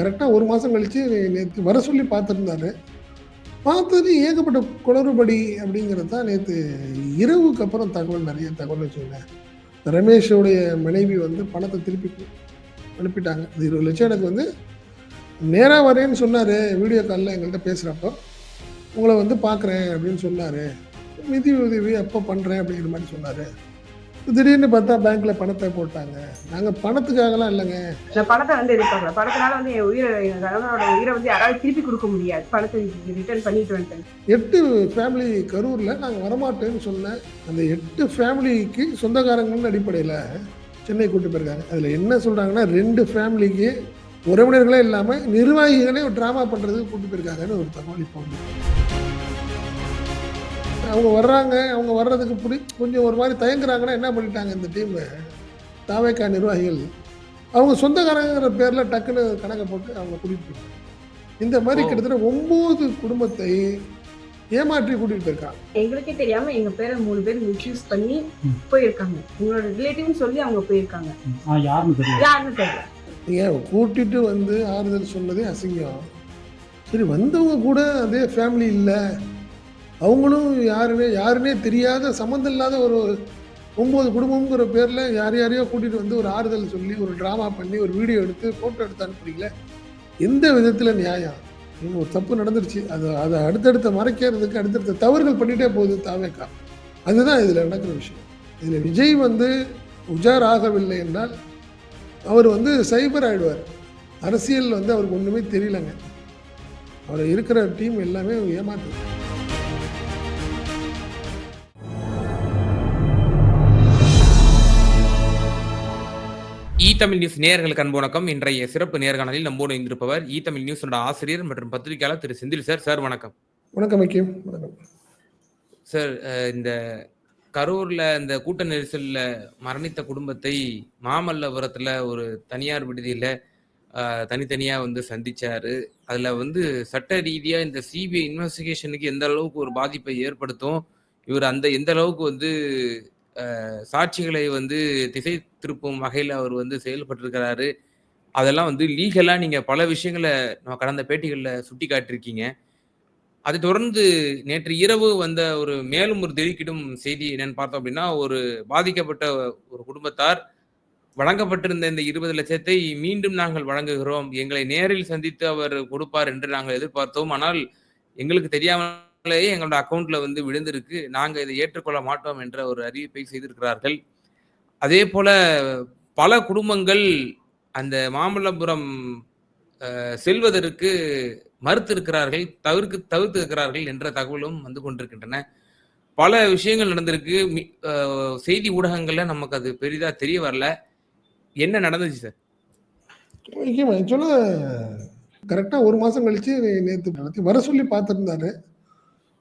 கரெக்டாக ஒரு மாதம் கழித்து நேற்று வர சொல்லி பார்த்துருந்தாரு. பார்த்தது ஏகப்பட்ட குளறுபடி அப்படிங்கிறது தான் நேற்று இரவுக்கு அப்புறம் தகவல் நிறைய தகவல் வச்சுக்கோங்க ரமேஷோடைய மனைவி வந்து பணத்தை திருப்பி அனுப்பிட்டாங்க. அது இருபது லட்சம் எனக்கு வந்து நேராக வரேன்னு சொன்னார். வீடியோ காலில் எங்கள்கிட்ட பேசுகிறப்போ உங்களை வந்து பார்க்குறேன் அப்படின்னு சொன்னார். நிதி உதவி எப்போ பண்ணுறேன் அப்படிங்கிற மாதிரி சொன்னார். திடீர்னு பார்த்தா பேங்க்கில் பணத்தை போட்டாங்க. நாங்கள் பணத்துக்காகலாம் இல்லைங்க. நான் பணத்தை வந்து எதிர்பார்க்கல பணத்தினால வந்து என் உயிரை என் கணவனோட உயிரை வந்து யாராவது திருப்பி கொடுக்க முடியாது. பணத்தை ரிட்டர்ன் பண்ணிட்டு வந்துட்டேன். எட்டு ஃபேமிலி கரூரில் நாங்கள் வரமாட்டேன்னு சொன்னேன் அந்த எட்டு ஃபேமிலிக்கு சொந்தக்காரங்கன்னு அடிப்படையில் சென்னை கூட்டு போயிருக்காங்க. அதில் என்ன சொல்கிறாங்கன்னா ரெண்டு ஃபேமிலிக்கு உறவினர்களே இல்லாமல் நிர்வாகிகளே ஒரு ட்ராமா பண்ணுறதுக்கு கூட்டு போயிருக்காங்கன்னு ஒரு தகவல் இப்போ அவங்க வர்றாங்க அவங்க வர்றதுக்கு பிடி கொஞ்சம் ஒரு மாதிரி தயங்குறாங்கன்னா என்ன பண்ணிட்டாங்க இந்த டீம் தாவேக்கா நிர்வாகிகள். அவங்க சொந்தக்காரங்கிற பேரில் டக்குன்னு கணக்கை போட்டு அவங்க கூட்டிகிட்டு இந்த மாதிரி. கிட்டத்தட்ட ஒம்பது குடும்பத்தை ஏமாற்றி கூட்டிகிட்டு போயிருக்காங்க. எங்களுக்கே தெரியாம எங்க பேரை மூணு பேர் மிஸ்யூஸ் பண்ணி. போயிருக்காங்க. உங்களோட ரிலேட்டிவ்னு சொல்லி அவங்க போயிருக்காங்க. யாருன்னு தெரியல. ஏன் கூட்டிட்டு வந்து ஆறுதல் சொன்னதே அசிங்கம். சரி வந்தவங்க கூட அதே ஃபேமிலி இல்லை. அவங்களும் யாருமே யாருமே தெரியாத சம்மந்தம் இல்லாத ஒரு ஒம்பது குடும்பங்கிற பேரில் யார் யாரையோ கூட்டிகிட்டு வந்து ஒரு ஆறுதல் சொல்லி ஒரு ட்ராமா பண்ணி ஒரு வீடியோ எடுத்து ஃபோட்டோ எடுத்து அனுப்புறீங்கள எந்த விதத்தில் நியாயம்? ஒரு தப்பு நடந்துருச்சு. அது அதை அடுத்தடுத்த மறைக்கிறதுக்கு அடுத்தடுத்த தவறுகள் பண்ணிகிட்டே போகுது தாவேக்கா. அதுதான் இதில் நடக்கிற விஷயம். இதில் விஜய் வந்து உஜார் ஆகவில்லை என்றால் அவர் வந்து சைபர் ஆகிடுவார் அரசியல் வந்து அவருக்கு ஒன்றுமே தெரியலங்க. அவர் இருக்கிற டீம் எல்லாமே ஏமாத்து தமிழ் நியூஸ் நேயர்களுக்கு அன்பு வணக்கம். இன்றைய சிறப்பு நேர்காணலில் நம்மோடு இணைந்திருப்பவர் இ தமிழ் நியூஸோட ஆசிரியர் மற்றும் பத்திரிகையாளர் திரு செந்தில் சார். சார் வணக்கம். வணக்கம் ஐக்கியம் வணக்கம். சார் இந்த கரூர்ல இந்த கூட்ட நெரிசல்ல மரணித்த குடும்பத்தை மாமல்லபுரத்துல ஒரு தனியார் விடுதியில தனித்தனியா வந்து சந்திச்சாரு. அதுல வந்து சட்ட ரீதியா இந்த சிபிஐ இன்வெஸ்டிகேஷனுக்கு எந்த அளவுக்கு ஒரு பாதிப்பை ஏற்படுத்தும்? இவர் அந்த எந்த அளவுக்கு வந்து சாட்சிகளை வந்து திசை திருப்பும் வகையில் அவர் வந்து செயல்பட்டிருக்கிறாரு. அதெல்லாம் வந்து லீகலாக நீங்கள் பல விஷயங்களை நம்ம கடந்த பேட்டிகளில் சுட்டி காட்டிருக்கீங்க அதை தொடர்ந்து நேற்று இரவு வந்த ஒரு மேலும் ஒரு தெளிக்கிடும் செய்தி என்னன்னு பார்த்தோம் அப்படின்னா ஒரு பாதிக்கப்பட்ட ஒரு குடும்பத்தார் வழங்கப்பட்டிருந்த இந்த இருபது லட்சத்தை மீண்டும் நாங்கள் வழங்குகிறோம். எங்களை நேரில் சந்தித்து அவர் கொடுப்பார் என்று நாங்கள் எதிர்பார்த்தோம். ஆனால் எங்களுக்கு தெரியாமல் தெரியாமலேயே எங்களோட அக்கௌண்ட்ல வந்து விழுந்திருக்கு. நாங்க இதை ஏற்றுக்கொள்ள மாட்டோம் என்ற ஒரு அறிவிப்பை செய்திருக்கிறார்கள். அதே போல பல குடும்பங்கள் அந்த மாமல்லபுரம் செல்வதற்கு செல்வதற்கு மறுத்திருக்கிறார்கள் தவிர்க்கு தவிர்த்து இருக்கிறார்கள் என்ற தகவலும் வந்து கொண்டிருக்கின்றன. பல விஷயங்கள் நடந்திருக்கு. மி- செய்தி ஊடகங்கள்ல நமக்கு அது பெரிதா தெரிய வரல. என்ன நடந்துச்சு சார்? ஐக்கியம் ஆக்சுவலாக கரெக்டாக ஒரு மாதம் கழித்து நேற்று வர சொல்லி பார்த்துருந்தாரு.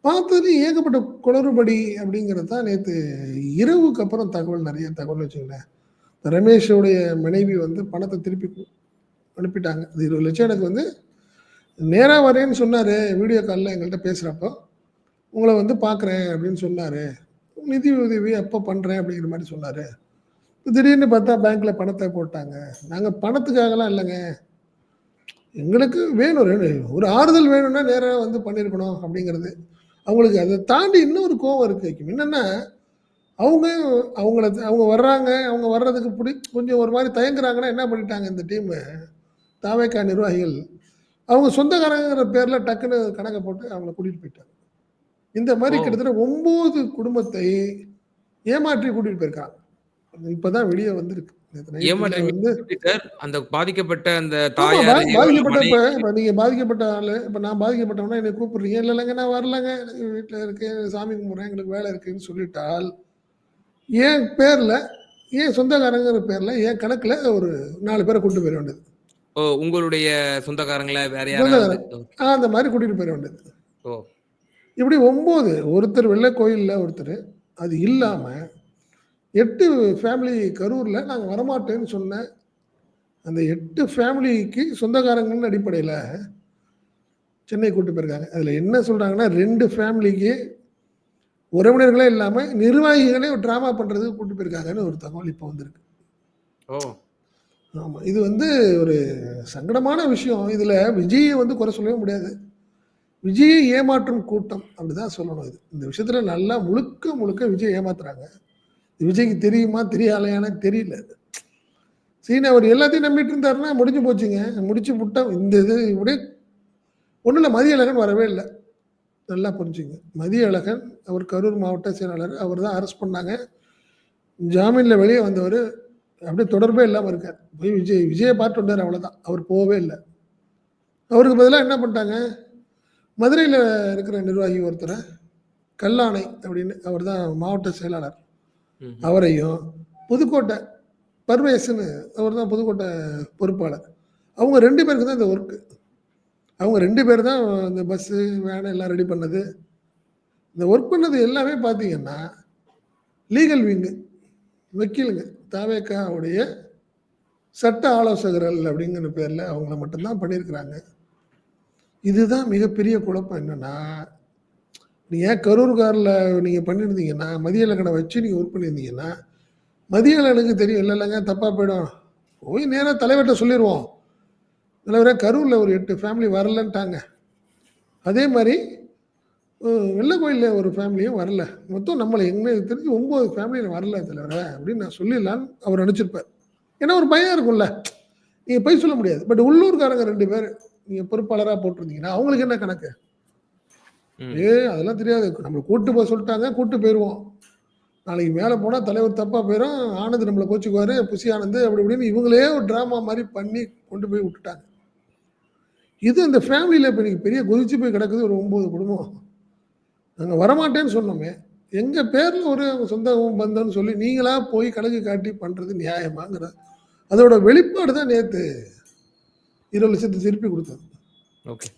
பார்த்தது ஏகப்பட்ட குளறுபடி அப்படிங்கிறது தான் நேற்று இரவுக்கு அப்புறம் தகவல் நிறைய தகவல் வச்சுக்கலேன் ரமேஷோடைய மனைவி வந்து பணத்தை திருப்பி அனுப்பிட்டாங்க. அது இருபது லட்சம் எனக்கு வந்து நேராக வரேன்னு சொன்னார். வீடியோ காலில் எங்கள்கிட்ட பேசுகிறப்போ உங்களை வந்து பார்க்குறேன் அப்படின்னு சொன்னார். நிதி உதவி எப்போ பண்ணுறேன் அப்படிங்கிற மாதிரி சொன்னார். திடீர்னு பார்த்தா பேங்க்கில் பணத்தை போட்டாங்க. நாங்கள் பணத்துக்காகலாம் இல்லைங்க. எங்களுக்கு வேணும் ஒரு ஆறுதல் வேணும்னா நேராக வந்து பண்ணியிருக்கணும் அப்படிங்கிறது. அவங்களுக்கு அதை தாண்டி இன்னொரு கோவம் இருக்கு என்னென்னா அவங்க அவங்கள அவங்க வர்றாங்க அவங்க வர்றதுக்கு பிடி கொஞ்சம் ஒரு மாதிரி தயங்குறாங்கன்னா என்ன பண்ணிட்டாங்க இந்த டீம் தாவேக்கா நிர்வாகிகள் அவங்க சொந்தக்காரங்கிற பேரில் டக்குன்னு கணக்கை போட்டு அவங்கள கூட்டிகிட்டு போயிட்டாங்க. இந்த மாதிரி. கிட்டத்தட்ட ஒம்பது குடும்பத்தை ஏமாற்றி கூட்டிகிட்டு போயிருக்காங்க. இப்போதான் வெளியே வந்திருக்கு. அந்த பாதிக்கப்பட்ட அந்த தாயார் பாதிக்கப்பட்ட நீங்க பாதிக்கப்பட்ட ஆளு. இப்ப நான் பாதிக்கப்பட்டவனா என்னை கூப்பிடுறீங்க? இல்ல இல்லைங்க நான் வரலங்க. வீட்டுல இருக்கேன் சாமி கும்பிட்றேன் எங்களுக்கு வேலை இருக்குன்னு சொல்லிட்டால் என் பேர்ல என் சொந்தக்காரங்கிற பேர்ல என் கணக்குல ஒரு நாலு பேரை கூட்டு போயிட வேண்டியது. ஓ உங்களுடைய சொந்தக்காரங்கள வேற யாராவது அந்த மாதிரி கூட்டிட்டு போயிட வேண்டியது. ஓ. இப்படி ஒன்பது ஒருத்தர் வெள்ளை கோயில்ல ஒருத்தர் அது இல்லாம எட்டு ஃபேமிலி கரூர்ல நாங்க வரமாட்டேன்னு சொன்ன அந்த எட்டு ஃபேமிலிக்கு சொந்தக்காரங்கன்னு அடிப்படையில் சென்னை கூட்டு போயிருக்காங்க அதில் என்ன சொல்கிறாங்கன்னா ரெண்டு ஃபேமிலிக்கு உறவினர்களே இல்லாமல் நிர்வாகிகளே ஒரு ட்ராமா பண்ணுறதுக்கு கூட்டு போயிருக்காங்கன்னு ஒரு தகவல் இப்போ வந்திருக்கு ஓ ஆமா. இது வந்து ஒரு சங்கடமான விஷயம். இதுல விஜய வந்து குறை சொல்லவே முடியாது. விஜயை ஏமாற்றும் கூட்டம் அப்படிதான் சொல்லணும் இது. இந்த விஷயத்துல நல்லா முழுக்க, முழுக்க விஜய் ஏமாத்துறாங்க. விஜய்க்கு தெரியுமா? தெரியாலையான்னு தெரியல. சீனா அவர் எல்லாத்தையும் நம்பிட்டு இருந்தாருன்னா முடிஞ்சு போச்சுங்க. முடிச்சு புட்டா இந்த இது இப்படியே இல்லை மதிய அழகன் வரவே இல்லை நல்லா புரிஞ்சுங்க. மதியழகன் அவர் கரூர் மாவட்ட செயலாளர். அவர் தான் அரெஸ்ட் பண்ணாங்க. ஜாமீனில் வெளியே வந்தவர் அப்படியே தொடர்பே இல்லாமல் இருக்கார் போய் விஜய் விஜயை பார்த்துட்டு வந்தார் அவ்வளோதான். அவர் போகவே இல்லை அவருக்கு பதிலாக என்ன பண்ணிட்டாங்க, மதுரையில் இருக்கிற நிர்வாகி ஒருத்தரை கல்லாணை அப்படின்னு அவர் தான் மாவட்ட செயலாளர். அவரையும் புதுக்கோட்டை பர்வேசுன்னு அவர் தான் புதுக்கோட்டை பொறுப்பாளர். அவங்க ரெண்டு பேருக்கு தான் இந்த ஒர்க்கு. அவங்க ரெண்டு பேர் தான் இந்த பஸ்ஸு, வேனை எல்லாம் ரெடி பண்ணது. இந்த ஒர்க் பண்ணது எல்லாமே பார்த்தீங்கன்னா, லீகல் விங்கு. வக்கீலுங்க. தாவேக்காவுடைய சட்ட ஆலோசகர்கள் அப்படிங்கிற பேரில் அவங்கள மட்டும்தான் பண்ணியிருக்கிறாங்க. இதுதான் மிகப்பெரிய குழப்பம் என்னன்னா, நீ ஏன் கரூர்கார்ல நீங்கள் பண்ணியிருந்தீங்கன்னா, மதியழகன வச்சு நீங்கள் ஒர்க் பண்ணியிருந்தீங்கன்னா, மதிய மதியழகனுக்கு தெரியும் இல்லை இல்லைங்க தப்பாக போயிடும். போய் நேராக தலைவர்கிட்ட சொல்லிடுவோம் தலைவரே கரூரில் ஒரு எட்டு ஃபேமிலி வரலன்ட்டாங்க. அதே மாதிரி வெள்ளை கோயிலில் ஒரு ஃபேமிலியும் வரல. மொத்தம் நம்மளை எனக்கு தெரிஞ்சு ஒம்பது ஃபேமிலியில் வரல தலைவரே அப்படின்னு நான் சொல்லிடலான்னு அவர் நினச்சிருப்பார் ஏன்னா ஒரு பயம் இருக்கும்ல. நீங்கள் போய் சொல்ல முடியாது. பட் உள்ளூர்காரங்க ரெண்டு பேர் நீங்கள் பொறுப்பாளராக போட்டிருந்தீங்கன்னா, அவங்களுக்கு என்ன கணக்கு? ஏய் அதெல்லாம் தெரியாது. நம்மள கூட்டு போக சொல்ட்டாங்க, கூட்டு போயிருவோம். நாளைக்கு மேல போனா தலைவர் தப்பா போயிரும். ஆனந்த் நம்மள கோச்சுக்குவாரு. புசி ஆனந்த் அப்படி இப்படின்னு இவங்களே ஒரு டிராமா மாரி பண்ணி கொண்டு போய் விட்டுட்டாங்க. இது அந்த ஃபேமிலில இப்ப இன்னைக்கு பெரிய கொதிச்சு போய் கிடக்குது ஒரு 9 குடும்பம். நாங்க வரமாட்டேன்னு சொன்னோமே. எங்க பேர்ல ஒரு சொந்த பந்தம்னு சொல்லி நீங்களா போய் கணக்கு காட்டி பண்றது நியாயமாங்கிற அதோட வெளிப்பாடு தான் நேத்து 20,00,000 திருப்பி குடுத்தது. ஓகே.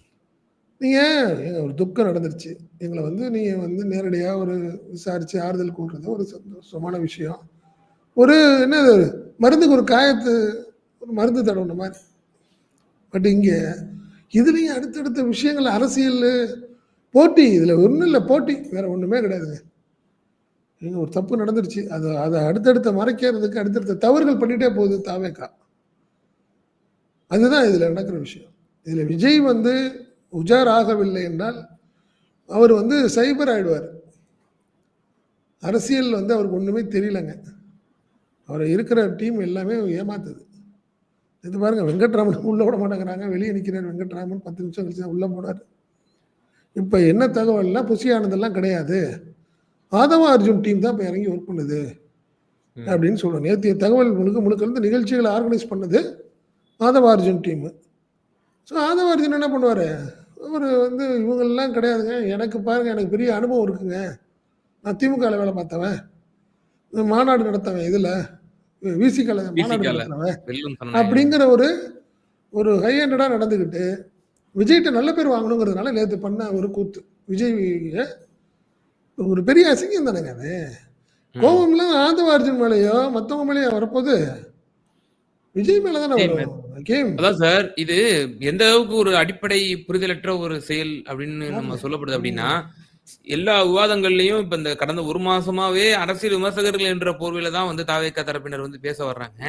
நீங்கள் எங்கள் ஒரு துக்கம் நடந்துருச்சு. எங்களை வந்து நீங்கள் வந்து நேரடியாக ஒரு விசாரித்து ஆறுதல் கூறுறது ஒரு சந்தோஷமான விஷயம். ஒரு என்னது மருந்துக்கு ஒரு காயத்து ஒரு மருந்து தடவுன மாதிரி பட் இங்கே இதுலேயும் அடுத்தடுத்த விஷயங்கள் அரசியல் போட்டி இதில் ஒன்றும் இல்லை போட்டி. வேறு ஒன்றுமே கிடையாதுங்க. ஏங்க ஒரு தப்பு நடந்துருச்சு. அது அதை அடுத்தடுத்த மறைக்கிறதுக்கு அடுத்தடுத்த தவறுகள் பண்ணிட்டே போகுது தாவேக்கா அதுதான் இதில் நடக்கிற விஷயம். இதில் விஜய் வந்து உஜார் ஆகவில்லை என்றால், அவர் வந்து சைபர் ஆயிடுவாரு. அரசியல் வந்து அவருக்கு ஒண்ணுமே தெரியலங்க. அவர இருக்கிற டீம் எல்லாமே ஏமாத்துது. இது பாருங்க வெங்கட்ராமன் உள்ள விட மாட்டேங்கிறாங்க. வெளிய நிக்கிறாரு வெங்கட்ராமன் 10 நிமிஷம் கழிச்சு உள்ள போனாரு. இப்ப என்ன தகவல்னா, புசி ஆனந்தெல்லாம் கிடையாது. ஆதவ அர்ஜுன் டீம் தான் இப்ப இறங்கி ஒர்க் பண்ணுது. அப்படின்னு சொல்றோம். நேத்தைய தகவல் முழுக்க முழுக்க வந்து நிகழ்ச்சிகள ஆர்கனைஸ் பண்ணது ஆதவ அர்ஜுன் டீமு. ஸோ ஆதவ அர்ஜுன் என்ன பண்ணுவாரு? அவரு வந்து இவங்கலாம் கிடையாதுங்க. எனக்கு பாருங்க எனக்கு பெரிய அனுபவம் இருக்குங்க. நான் திமுகல வேலை பார்த்தவன். மாநாடு நடத்தவன் இதுல. விசிகால மாநாடு விசிகால நடத்தினவன். வெல்லும் சனநாயகன். அப்படிங்கிற ஒரு ஒரு ஹை ஹேண்டடா நடந்துகிட்டு, விஜய்ட்ட நல்ல பேர் வாங்கணுங்கிறதுனால நேத்து பண்ண ஒரு கூத்து. விஜய ஒரு பெரிய அசிங்கம் தானேங்க அது. ம். கோவம்லாம் ஆதவ அர்ஜுன் மேலயோ, மத்தவங்க மேலயோ வரப்போது. விஜய் மேல தானே வரும். அதான் சார், இது எந்த அளவுக்கு ஒரு அடிப்படை புரிதலற்ற ஒரு செயல் அப்படின்னு நம்ம. சொல்லப்படுது அப்படின்னா. எல்லா விவாதங்கள்லயும் இப்ப இந்த கடந்த 1 மாசமாவே அரசியல் விமர்சகர்கள் என்ற போர்வையில தான் வந்து தாவேகா தரப்பினர் வந்து பேச வர்றாங்க.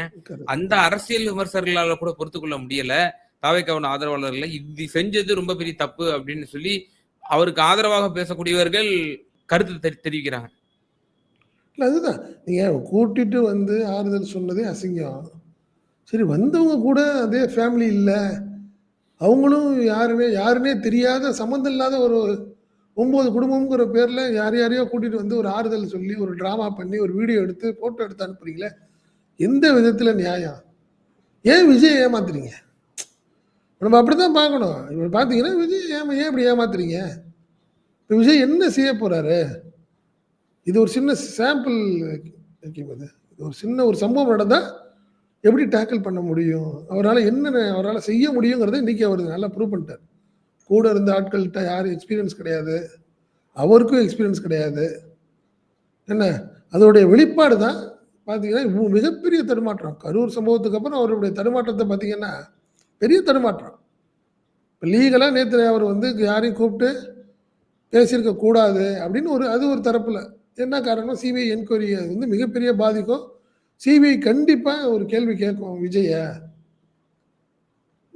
அந்த அரசியல் விமர்சகர்களால கூட பொறுத்துக்கொள்ள முடியல. தாவேகாவின் ஆதரவாளர்கள இது செஞ்சது ரொம்ப பெரிய தப்பு அப்படின்னு சொல்லி, அவருக்கு ஆதரவாக பேசக்கூடியவர்கள் கருத்து தெரி தெரிவிக்கிறாங்க. அதுதான். நீங்க கூட்டிட்டு வந்து ஆறுதல் சொன்னதே அசிங்கம். சரி வந்தவங்க கூட அதே ஃபேமிலி இல்லை அவங்களும் யாருமே யாருன்னே தெரியாத சம்மந்தம் இல்லாத ஒரு ஒம்பது குடும்பம்ங்கிற பேரில் யார் யாரையோ கூட்டிகிட்டு வந்து ஒரு ஆறுதல் சொல்லி, ஒரு ட்ராமா பண்ணி, ஒரு வீடியோ எடுத்து, ஃபோட்டோ எடுத்து அனுப்புறீங்களே. எந்த விதத்தில் நியாயம்? ஏன் விஜய் ஏமாத்துறீங்க? நம்ம அப்படி தான் பார்க்கணும். இப்போ பார்த்தீங்கன்னா விஜய் ஏன் ஏன் இப்படி ஏமாத்துறீங்க? இப்போ விஜய் என்ன செய்ய போகிறாரு இது ஒரு சின்ன சாம்பிள் இது. ஒரு சின்ன ஒரு சம்பவம் நடந்தால் எப்படி டேக்கிள் பண்ண முடியும்? அவரால் என்ன அவரால் செய்ய முடியுங்கிறத இன்றைக்கி அவர் நல்லா ப்ரூவ் பண்ணிட்டார் கூட இருந்த ஆட்கள்கிட்ட யாரும் எக்ஸ்பீரியன்ஸ் கிடையாது. அவருக்கும் எக்ஸ்பீரியன்ஸ் கிடையாது. என்ன? அதோடைய வெளிப்பாடு தான் பார்த்தீங்கன்னா, மிகப்பெரிய தடுமாற்றம். கரூர் சம்பவத்துக்கு அப்புறம் அவருடைய தடுமாற்றத்தை பார்த்தீங்கன்னா, பெரிய தடுமாற்றம். இப்போ லீகலாக நேற்று அவர் வந்து யாரையும் கூப்பிட்டு பேசியிருக்க கூடாது அப்படின்னு ஒரு அது ஒரு தரப்பில் என்ன காரணம்? சிபிஐ என்கொயரி வந்து மிகப்பெரிய பாதிக்கும். சிபிஐ கண்டிப்பாக ஒரு கேள்வி கேட்கும் விஜய.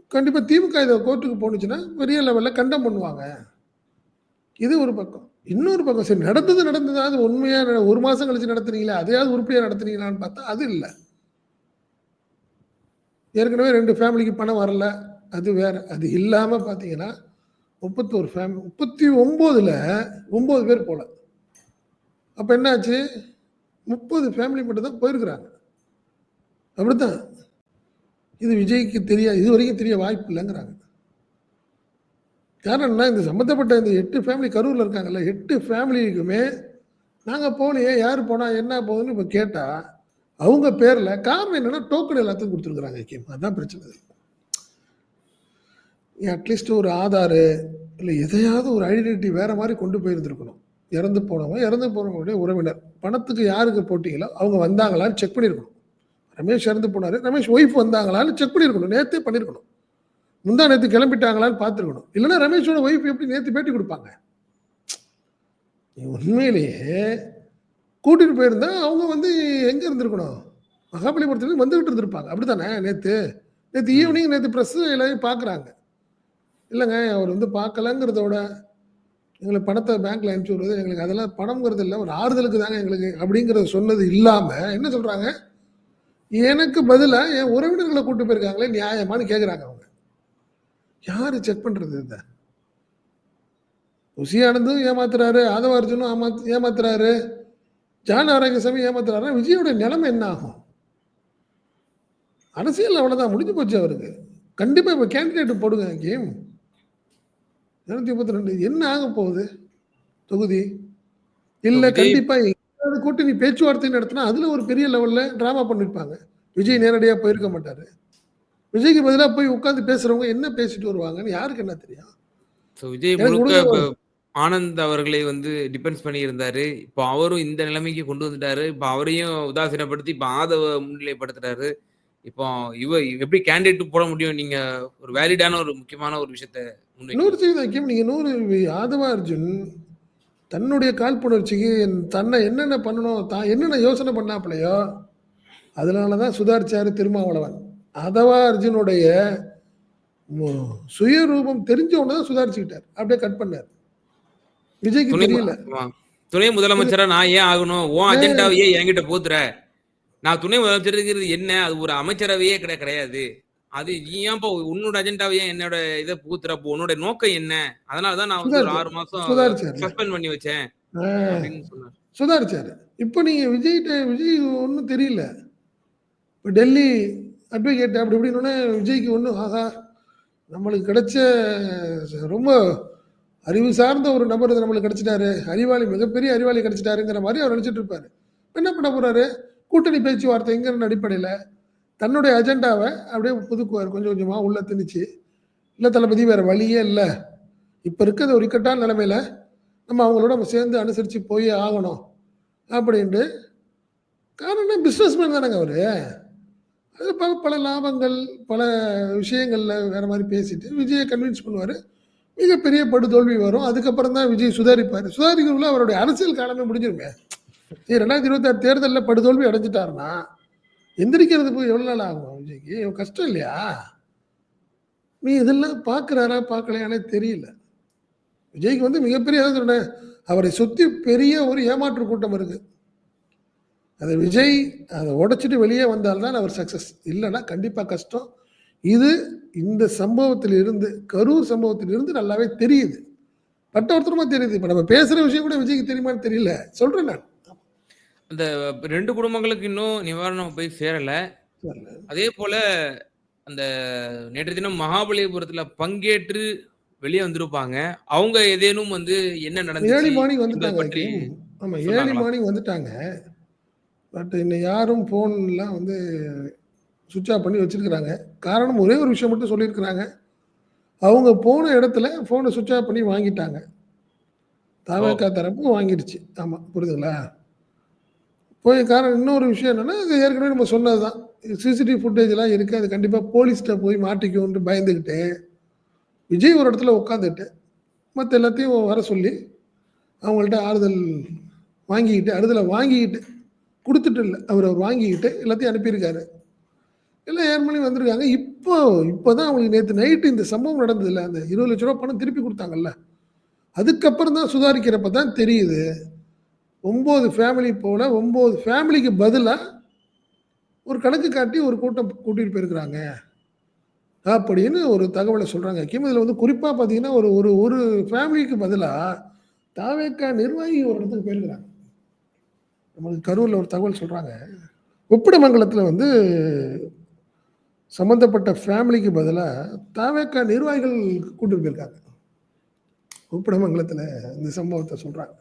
கண்டிப்பாக திமுக இதை கோர்ட்டுக்கு போணுச்சுன்னா பெரிய லெவலில் கண்டம் பண்ணுவாங்க. இது ஒரு பக்கம். இன்னொரு பக்கம் சரி நடந்தது நடந்தது அது நட- ஒரு மாதம் கழிச்சு நடத்துனீங்களா அதையாவது உருப்படியாக நடத்துனீங்களான்னு பார்த்தா அது இல்லை. ஏற்கனவே ரெண்டு ஃபேமிலிக்கு பணம் வரல அது வேற. அது இல்லாமல் பார்த்தீங்கன்னா முப்பத்தோரு ஃபேமிலி முப்பத்தி ஒம்போதில் ஒம்பது பேர் போல. அப்போ என்னாச்சு? முப்பது ஃபேமிலி மட்டும் தான் போயிருக்கிறாங்க. அப்படித்தான். இது விஜய்க்கு தெரிய இது வரைக்கும் தெரிய வாய்ப்பு இல்லைங்கிறாங்க. காரணம் என்ன? இந்த சம்மந்தப்பட்ட இந்த எட்டு ஃபேமிலி கரூரில் இருக்காங்கல்ல எட்டு ஃபேமிலிக்குமே நாங்கள் போகலையே யார் போனால் என்ன போகுதுன்னு இப்போ கேட்டால் அவங்க பேரில் காரணம் என்னென்னா டோக்கன் எல்லாத்துக்கும் கொடுத்துருக்குறாங்க கேம் அதுதான் பிரச்சனை. அட்லீஸ்ட் ஒரு ஆதார் இல்லை எதையாவது ஒரு ஐடென்டிட்டி வேறு மாதிரி கொண்டு போயிருந்துருக்கணும். இறந்து போனவங்க இறந்து போனவங்களுடைய உறவினர். பணத்துக்கு யாருக்கு போட்டிங்களோ அவங்க வந்தாங்களான்னு செக் பண்ணியிருக்கணும் ரமேஷ் இறந்து போனார். ரமேஷ் ஒய்ஃப் வந்தாங்களான்னு செக் பண்ணியிருக்கணும் நேற்றே பண்ணியிருக்கணும் முந்தா நேற்று கிளம்பிட்டாங்களான்னு பார்த்துருக்கணும். இல்லைன்னா ரமேஷோட ஒய்ஃப் எப்படி நேற்று பேட்டி கொடுப்பாங்க? உண்மையிலேயே கூட்டிட்டு போயிருந்தா அவங்க வந்து எங்க இருந்திருக்கணும்? மகாபலிபுரத்துல வந்துகிட்டு இருந்திருப்பாங்க. அப்படித்தானே நேத்து? நேத்து ஈவினிங் நேத்து ப்ரெஸ் எல்லாரையும் பார்க்குறாங்க. இல்லைங்க அவர் வந்து பார்க்கலங்கிறதோட எங்களுக்கு பணத்தை பேங்க்ல அனுப்பிச்சு விடுறது எங்களுக்கு அதெல்லாம் பணம்ங்கிறது இல்லை ஒரு ஆறுதலுக்கு தாங்க எங்களுக்கு அப்படிங்கிறத சொன்னது இல்லாம என்ன சொல்றாங்க? எனக்கு பதிலா என் உறவினர்களை கூட்டு போயிருக்காங்களே நியாயமான்னு கேக்குறாங்க அவங்க. யாரு செக் பண்றது இதை? ருசியானந்தும் ஏமாத்துறாரு ஆதவ அர்ஜுனும் ஏமாத்து ஏமாத்துறாரு. ஜான் ஆரோக்கியசாமி ஏமாத்துறாருன்னா விஜயோட நிலைமை என்ன ஆகும்? அரசியல் அவ்வளவுதான் முடிஞ்சு போச்சு அவருக்கு. கண்டிப்பா இப்ப கேண்டிடேட் போடுங்க கேம் இருநூத்தி முப்பத்தி ரெண்டு என்ன ஆக போகுது? தொகுதி. இல்ல விஜய் கண்டிப்பா எங்கேயாவது கூட்டணி பேச்சுவார்த்தை நடத்தினா அதுல ஒரு பெரிய லெவல்ல டிராமா பண்ணிருப்பாங்க. விஜய் நேரடியா போயிருக்க மாட்டாரு. விஜய்க்கு பதிலா போய் உட்கார்ந்து பேசுறவங்க என்ன பேசிட்டு வருவாங்கன்னு யாருக்கு என்ன தெரியும்? விஜய் முழுக்க ஆனந்த் அவர்களை வந்து டிபெண்ட்ஸ் பண்ணி இருந்தாரு இப்போ அவரும் இந்த நிலைமைக்கு கொண்டு வந்துட்டாரு. இப்போ அவரையும் உதாசீனப்படுத்தி இப்போ ஆதவ முன்னிலைப்படுத்துறாரு. இப்போ இவ எப்படி கேண்டிடேட் போட முடியும்? நீங்க ஒரு வேலிடான ஒரு முக்கியமான ஒரு விஷயத்த நூறு சதவீதம் நீங்க நூறு யாதவ அர்ஜுன் தன்னுடைய காழ்ப்புணர்ச்சிக்கு தன்னை என்னென்ன பண்ணணும் தான் என்னென்ன யோசனை பண்ணாப்பிலையோ அதனால தான் சுதாரிச்சாரு திருமாவளவன். அதவா அர்ஜுனுடைய சுயரூபம் தெரிஞ்ச உடனே தான் சுதாரிச்சுக்கிட்டார். அப்படியே கட் பண்ணார். விஜய்க்கு தெரியல. துணை முதலமைச்சரா நான் ஏன் ஆகணும்? உன் அஜெண்டாவையே என்கிட்ட போத்துற. நான் துணை முதலமைச்சருங்கிறது என்ன? அது ஒரு அமைச்சரவையே கிடை கிடையாது. அது நீ ஏன்ப்பா உன்னோட அஜெண்டாவையே என்னோட இதை பூத்துற அப்போ உன்னோட நோக்கம் என்ன? அதனாலதான் நான் வந்து ஒரு ஆறு மாசம் சஸ்பெண்ட் பண்ணி வச்சேன் சுதாரிச்சாரு. இப்போ நீங்க விஜய்கிட்ட விஜய் ஒன்றும் தெரியல. இப்போ டெல்லி அட்வொகேட் அப்படி இப்படின்னு விஜய்க்கு ஒன்றும் ஆகா நம்மளுக்கு கிடைச்ச ரொம்ப அறிவு சார்ந்த ஒரு நபர் நம்மளுக்கு கிடைச்சிட்டாரு. அறிவாளி மிகப்பெரிய அறிவாளி கிடைச்சிட்டாருங்கிற மாதிரி அவர் நினைச்சிட்டு இருப்பாரு. என்ன பண்ண போறாரு? கூட்டணி பேச்சுவார்த்தைங்கிற அடிப்படையில்? தன்னுடைய அஜெண்டாவை அப்படியே புதுக்குவார் கொஞ்சம் கொஞ்சமாக உள்ள திணிச்சு இல்லை தளபதி வேறு வழியே இல்லை. இப்போ இருக்கிறது ஒரு இக்கட்டான நிலைமையில நம்ம அவங்களோட நம்ம சேர்ந்து அனுசரித்து போய் ஆகணும். அப்படின்ட்டு காரணம் பிஸ்னஸ்மேன் தானேங்க அவர். அது பல பல லாபங்கள் பல விஷயங்களில் வேறு மாதிரி பேசிட்டு விஜயை கன்வின்ஸ் பண்ணுவார். மிகப்பெரிய படுதோல்வி வரும். அதுக்கப்புறம் தான் விஜய் சுதாரிப்பார். சுதாரிக்கிறதுல அவருடைய அரசியல் காலமே முடிஞ்சிருமே. ரெண்டாயிரத்தி இருபத்தாறு தேர்தலில் படுதோல்வி அடைஞ்சிட்டாருன்னா எந்திரிக்கிறது போய் எவ்வளோ நாள் ஆகும் விஜய்க்கு இவன் கஷ்டம் இல்லையா? நீ இதெல்லாம் பார்க்குறாரா பார்க்கலையானே தெரியல. விஜய்க்கு வந்து மிகப்பெரிய அவரை சுற்றி பெரிய ஒரு ஏமாற்று கூட்டம் இருக்கு. அது விஜய் அதை உடைச்சிட்டு வெளியே வந்தால்தான் அவர் சக்ஸஸ் இல்லைன்னா கண்டிப்பாக கஷ்டம். இது இந்த சம்பவத்தில் இருந்து கரூர் சம்பவத்தில் இருந்து நல்லாவே தெரியுது. பட்ட ஒருத்தரமாக தெரியுது. இப்போ நம்ம பேசுகிற விஷயம் கூட விஜய்க்கு தெரியுமான்னு தெரியல. சொல்கிறேன் நான். அந்த ரெண்டு குடும்பங்களுக்கு இன்னும் நிவாரணம் போய் சேரல. அதே போல அந்த நேற்று தினம் மகாபலிபுரத்துல பங்கேற்று வெளியே வந்திருப்பாங்க. அவங்க ஏதேனும் வந்து என்ன ஏழி நடந்துச்சு மார்னிங் என்பதை வந்துட்டாங்க. ஆமா ஏழி? மார்னிங் வந்துட்டாங்க. பட் இன்னும் யாரும் ஃபோன்லாம் வந்து சுவிட்ச் ஆஃப் பண்ணி வச்சிருக்கிறாங்க. காரணம் ஒரே ஒரு விஷயம் மட்டும் சொல்லியிருக்கிறாங்க. அவங்க போன இடத்துல ஃபோனை சுவிட்ச் ஆஃப் பண்ணி வாங்கிட்டாங்க. தாவேக்கா தரப்பு வாங்கிடுச்சு. ஆமா புரியுதுங்களா? போய் காரணம் இன்னொரு விஷயம் என்னென்னா இது ஏற்கனவே நம்ம சொன்னது தான் சிசிடிவி ஃபுட்டேஜ்லாம் இருக்குது அது கண்டிப்பாக போலீஸ்கிட்ட போய் மாட்டிக்கும்னு பயந்துக்கிட்டு விஜய் ஒரு இடத்துல உட்காந்துட்டு மற்ற எல்லாத்தையும் வர சொல்லி அவங்கள்ட்ட ஆறுதல் வாங்கிக்கிட்டு ஆறுதலை வாங்கிக்கிட்டு கொடுத்துட்டு இல்லை அவர் அவர் வாங்கிக்கிட்டு எல்லாத்தையும் அனுப்பியிருக்காரு. எல்லாம் ஏழு மணி வந்திருக்காங்க. இப்போ இப்போ தான் அவங்களுக்கு நேற்று நைட்டு இந்த சம்பவம் நடந்ததில்ல அந்த இருபது லட்ச ரூபா பணம் திருப்பி கொடுத்தாங்கல்ல அதுக்கப்புறம் தான் சுதாரிக்கிறப்ப தான் தெரியுது. ஒம்பது ஃபேமிலி போல் ஒம்பது ஃபேமிலிக்கு பதிலாக ஒரு கணக்கு காட்டி ஒரு கூட்டம் கூட்டிகிட்டு போயிருக்கிறாங்க. அப்படின்னு ஒரு தகவலை சொல்கிறாங்க கிம் இதில் வந்து குறிப்பாக பார்த்தீங்கன்னா ஒரு ஒரு ஒரு ஃபேமிலிக்கு பதிலாக தாவேக்கா நிர்வாகி ஒரு இடத்துக்கு போயிருக்கிறாங்க. நம்மளுக்கு கரூரில் ஒரு தகவல் சொல்கிறாங்க உப்பிடமங்கலத்தில் வந்து சம்மந்தப்பட்ட ஃபேமிலிக்கு பதிலாக தாவேக்கா நிர்வாகிகள் கூட்டிட்டு போயிருக்காங்க. உப்பிடமங்கலத்தில் இந்த சம்பவத்தை சொல்கிறாங்க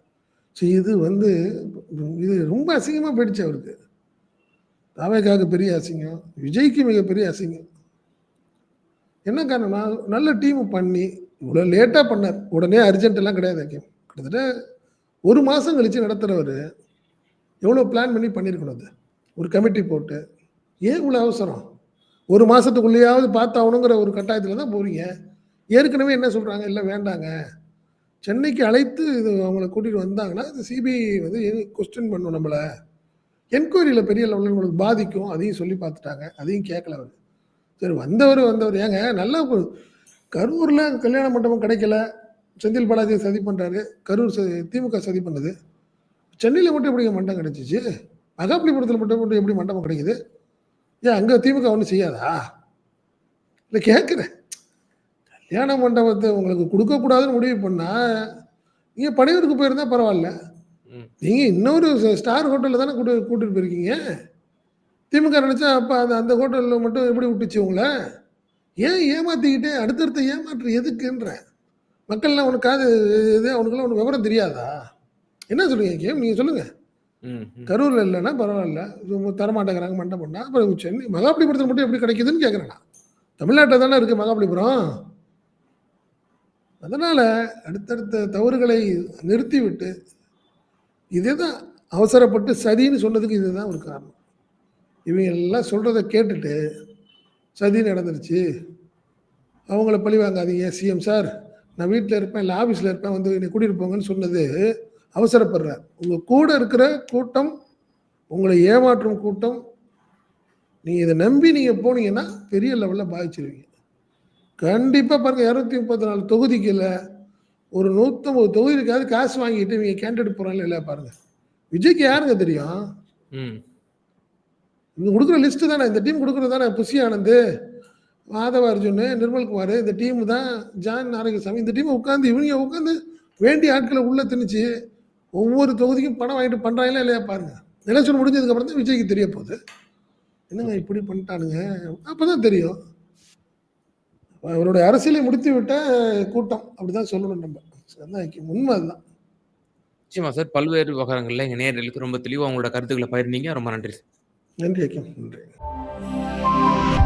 ஸோ இது வந்து இது ரொம்ப அசிங்கமாக போயிடுச்சு அவருக்கு. தாவேக்காவுக்கு பெரிய அசிங்கம் விஜய்க்கு மிகப்பெரிய அசிங்கம். என்ன காரணம்னா நல்ல டீம் பண்ணி இவ்வளோ லேட்டாக பண்ணார். உடனே அர்ஜென்ட்டெல்லாம் கிடையாது கேம் கிட்டத்தட்ட ஒரு மாதம் கழித்து நடத்துகிறவர் எவ்வளோ பிளான் பண்ணி பண்ணியிருக்கணும் அது? ஒரு கமிட்டி போட்டு. ஏன் இவ்வளோ அவசரம்? ஒரு மாதத்துக்குள்ளேயாவது பார்த்தாகணுங்கிற ஒரு கட்டாயத்தில் தான் போகிறீங்க ஏற்கனவே என்ன சொல்கிறாங்க இல்லை வேண்டாங்க. சென்னைக்கு அழைத்து இது அவங்கள கூட்டிகிட்டு வந்தாங்கன்னா இது சிபிஐ வந்து கொஸ்டின் பண்ணும் நம்மளை? என்கொயரியில் பெரிய லெவலில் உங்களுக்கு பாதிக்கும். அதையும் சொல்லி பார்த்துட்டாங்க. அதையும் கேட்கல அவர். சரி வந்தவர் வந்தவர். ஏங்க நல்லா கரூரில் கல்யாண மண்டபம் கிடைக்கல. செந்தில் பாலாஜி சதி பண்ணுறாரு கரூர் சதி திமுக சதி பண்ணுது. சென்னையில் மட்டும் எப்படிங்க மண்டபம் கிடைச்சிச்சு? மகாபலிபுரத்தில் மட்டும் மட்டும் எப்படி மண்டபம் கிடைக்குது? ஏன் அங்கே திமுக ஒன்றும் செய்யாதா? இல்லை கேட்குறேன் கல்யாண மண்டபத்தை உங்களுக்கு கொடுக்கக்கூடாதுன்னு முடிவு பண்ணால் நீங்கள் பனையூருக்கு போயிருந்தா பரவாயில்ல. நீங்கள் இன்னொரு ஸ்டார் ஹோட்டலில் தானே கூட்டு கூட்டிட்டு போயிருக்கீங்க? திமுக நினச்சா அப்போ அந்த அந்த ஹோட்டலில் மட்டும் எப்படி விட்டுச்சு உங்களை? ஏன் ஏமாற்றிக்கிட்டே அடுத்தடுத்த ஏமாற்று எதுக்குன்ற? மக்கள்லாம் உனக்கு காது இது அவனுக்கெல்லாம் உனக்கு விவரம் தெரியாதா? என்ன சொல்லுங்க கேம்? நீங்கள் சொல்லுங்கள். கரூரில் இல்லைன்னா பரவாயில்ல. தரமாட்டேங்கிறாங்க மண்டபம்னா. அப்புறம் சென்னை மகாபலிபுரத்தில் மட்டும் எப்படி கிடைக்குதுன்னு கேட்குறேன் நான். தமிழ்நாட்டில் தானே இருக்குது மகாபலிபுரம். அதனால் அடுத்தடுத்த தவறுகளை நிறுத்திவிட்டு இதே தான் அவசரப்பட்டு சதின்னு சொன்னதுக்கு இதுதான் ஒரு காரணம். இவங்க எல்லாம் சொல்கிறத கேட்டுட்டு சதி நடந்துருச்சு. அவங்கள பழி வாங்காதீங்க சிஎம் சார் நான் வீட்டில் இருப்பேன் இல்லை ஆஃபீஸில் இருப்பேன் வந்து என்னை கூட்டிகிட்டு போங்கன்னு சொன்னது அவசரப்படுறார். உங்கள் கூட இருக்கிற கூட்டம் உங்களை ஏமாற்றும் கூட்டம் நீங்கள் இதை நம்பி நீங்கள் போனீங்கன்னா பெரிய லெவலில் பாதிச்சிருவீங்க. கண்டிப்பாக பாருங்கள் இரநூத்தி முப்பத்தி நாலு தொகுதிக்கு இல்லை ஒரு நூற்றம்பது தொகுதிக்காவது காசு வாங்கிட்டு இவங்க கேண்டிடேட் போகிறாங்களே இல்லை பாருங்கள் விஜய்க்கு யாருங்க தெரியும்? ம். இவங்க கொடுக்குற லிஸ்ட்டு தானே இந்த டீம் கொடுக்குறது தானே புஷி ஆனந்த் மாதவ அர்ஜுன் நிர்மல்குமார் இந்த டீம் தான் ஜான் நாராயணசாமி இந்த டீம் உட்காந்து இவங்க உட்காந்து வேண்டிய ஆட்களை உள்ள திணிச்சு ஒவ்வொரு தொகுதிக்கும் பணம் வாங்கிட்டு பண்ணுறாங்களா இல்லையா பாருங்க. எலெக்ஷன் முடிஞ்சதுக்கப்புறம் தான் விஜய்க்கு தெரிய போகுது. என்னங்க இப்படி பண்ணிட்டானுங்க? அப்போ தான் தெரியும். அவருடைய அரசியலை முடித்து விட்ட கூட்டம் அப்படிதான் சொல்லணும் நம்ம. அதான் உண்மை அதுதான். நிச்சயமா சார் பல்வேறு விவகாரங்கள்ல எங்க நேயர்களுக்கு ரொம்ப தெளிவா உங்களோட கருத்துக்களை பகிர்ந்தீங்க. ரொம்ப நன்றி சார். நன்றி ஐக்கியம் நன்றி.